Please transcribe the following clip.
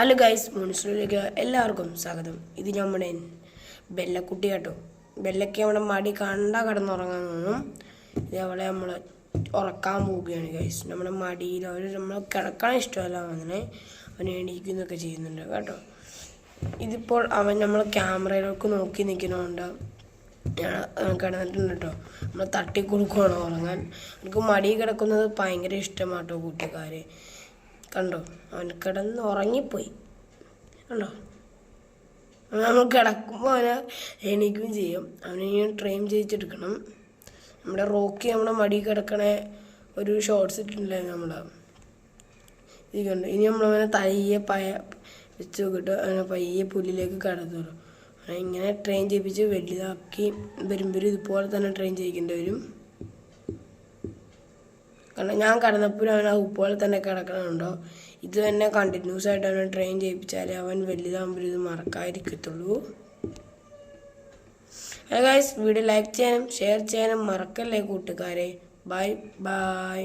Hello guys മുനിസിലേക്ക് എല്ലാവർക്കും സ്വാഗതം. ഇത് നമ്മുടെ ബെല്ലക്കുട്ടി കേട്ടോ. ബെല്ലയ്ക്ക് നമ്മുടെ മടി കണ്ട കിടന്നുറങ്ങാൻ തോന്നും ഇത് അവളെ നമ്മൾ ഉറക്കാൻ പോവുകയാണ് ഗൈസ്. നമ്മുടെ മടിയിൽ അവർ നമ്മൾ കിടക്കാൻ ഇഷ്ടമല്ല അങ്ങനെ അവൻ എണീക്കുന്നൊക്കെ ചെയ്യുന്നുണ്ട് കേട്ടോ. ഇതിപ്പോൾ അവൻ നമ്മൾ ക്യാമറയിലേക്ക് നോക്കി നിൽക്കുന്നതുകൊണ്ട് കിടന്നിട്ടുണ്ട് കേട്ടോ. നമ്മൾ തട്ടിക്കൊടുക്കുകയാണ് ഉറങ്ങാൻ. എനിക്ക് മടി കിടക്കുന്നത് ഭയങ്കര ഇഷ്ടമാട്ടോ കൂട്ടുകാരെ. കണ്ടോ? അവൻ കിടന്ന് ഉറങ്ങിപ്പോയി. കണ്ടോ? നമ്മൾ കിടക്കുമ്പോൾ അവനെ എണീക്കുകയും ചെയ്യും. അവനെ ഇങ്ങനെ ട്രെയിൻ ചെയ്യിച്ചെടുക്കണം. നമ്മുടെ റോക്കി നമ്മുടെ മടി കിടക്കണേ ഒരു ഷോർട്ട്സ് ഇട്ടിട്ടുണ്ടായിരുന്നു നമ്മൾ ഇത് കണ്ടു? ഇനി നമ്മളവനെ തയ്യെ പയ വെച്ച് നോക്കിയിട്ട് അവനെ പയ്യെ പുല്ലിലേക്ക് അവനെ ഇങ്ങനെ ട്രെയിൻ ചെയ്യിപ്പിച്ച് വലുതാക്കി വരുമ്പോൾ ഇതുപോലെ തന്നെ ട്രെയിൻ ചെയ്യിക്കേണ്ടി വരും. കാരണം ഞാൻ കിടന്നപ്പോഴും അവൻ ആ ഉപ്പുപോലെ തന്നെ കിടക്കണുണ്ടോ? ഇത് തന്നെ കണ്ടിന്യൂസ് ആയിട്ട് അവനെ ട്രെയിൻ ചെയ്യിപ്പിച്ചാലേ അവൻ വലുതാകുമ്പോൾ ഇത് മറക്കാതിരിക്കത്തുള്ളൂ. ഗൈസ് വീഡിയോ ലൈക്ക് ചെയ്യാനും ഷെയർ ചെയ്യാനും മറക്കല്ലേ കൂട്ടുകാരെ? Bye bye